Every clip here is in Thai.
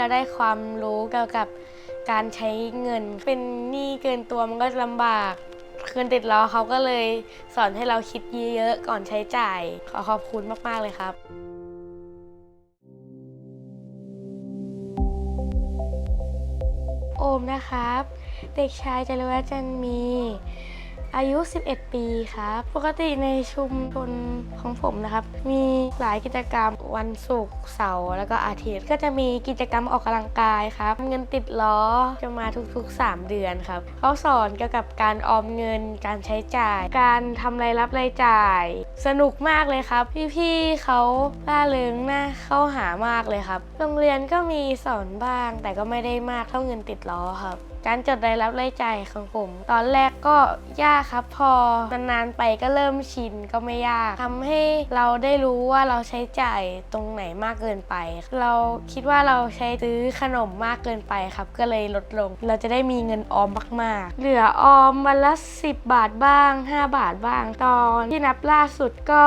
เราได้ความรู้เกี่ยวกับการใช้เงิน เป็นหนี้เกินตัวมันก็ลำบากคืนติดล้อเขาก็เลยสอนให้เราคิดเยอะๆก่อนใช้จ่าย ขอขอบคุณมากๆเลยครับโอมนะครับ เด็กชายจรวัฒน์จันมี อายุ 11 ปีครับ ปกติในชุมชนของผมนะครับ มีหลายกิจกรรมวันศุกร์เสาร์แล้วก็อาทิตย์ ก็จะมีกิจกรรมออกกำลังกายครับ เงินติดล้อจะมาทุกๆ 3 เดือนครับ เขาสอนเกี่ยวกับการออมเงิน การใช้จ่าย การทำรายรับรายจ่าย สนุกมากเลยครับ พี่ๆเขาล่าเริงน่าเข้าหามากเลยครับ โรงเรียนก็มีสอนบ้าง แต่ก็ไม่ได้มากเท่าเงินติดล้อครับ การจดรายรับรายจ่ายของผม ตอนแรกก็ยากครับ พอนานๆไปก็เริ่มชินก็ไม่ยากทำให้เราได้รู้ว่าเราใช้จ่ายตรงไหนมากเกินไป เราคิดว่าเราใช้ซื้อขนมมากเกินไปครับ ก็เลยลดลง เราจะได้มีเงินออมมากๆ เหลือออมวันละ 10 บาทบ้าง 5 บาทบ้าง ตอนที่นับล่าสุดก็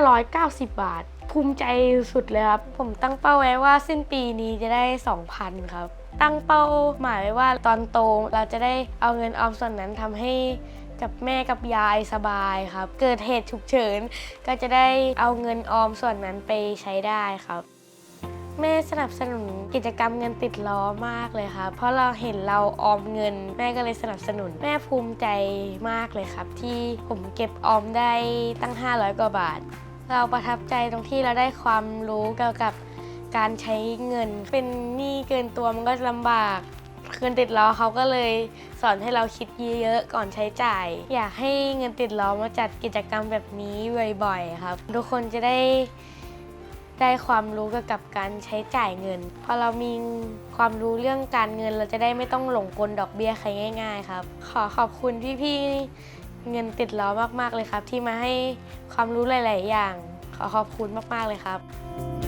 590 บาท ภูมิใจสุดเลยครับ ผมตั้งเป้าไว้ว่าสิ้นปีนี้จะได้ 2,000 ครับ ตั้งเป้าหมายไว้ว่าตอนโตเราจะได้เอาเงินออมส่วนนั้นทำให้กับแม่กับยายสบายครับ เกิดเหตุฉุกเฉินก็จะได้เอาเงินออมส่วนนั้นไปใช้ได้ครับแม่สนับสนุนกิจกรรมเงินติดล้อมากเลยครับเพราะเราเห็นเราออมเงิน แม่ก็เลยสนับสนุน แม่ภูมิใจมากเลยครับ ที่ผมเก็บออมได้ตั้ง 500 กว่าบาท เราประทับใจตรงที่เราได้ความรู้เกี่ยวกับ การใช้เงิน เป็นหนี้เกินตัวมันก็ลำบากเคืนติดล้อเขาก็เลยสอนให้เราคิดเยอะๆก่อนใช้จ่าย อยากให้เงินติดล้อมาจัดกิจกรรมแบบนี้บ่อยๆครับ ทุกคนจะได้ได้ความรู้เกี่ยวกับการใช้จ่ายเงิน พอเรามีความรู้เรื่องการเงินเราจะได้ไม่ต้องหลงกลดอกเบี้ยใครง่าย ๆ ครับ ขอขอบคุณพี่ๆเงินติดล้อมากๆเลยครับ ที่มาให้ความรู้หลาย ๆ อย่าง ขอขอบคุณมากๆเลยครับ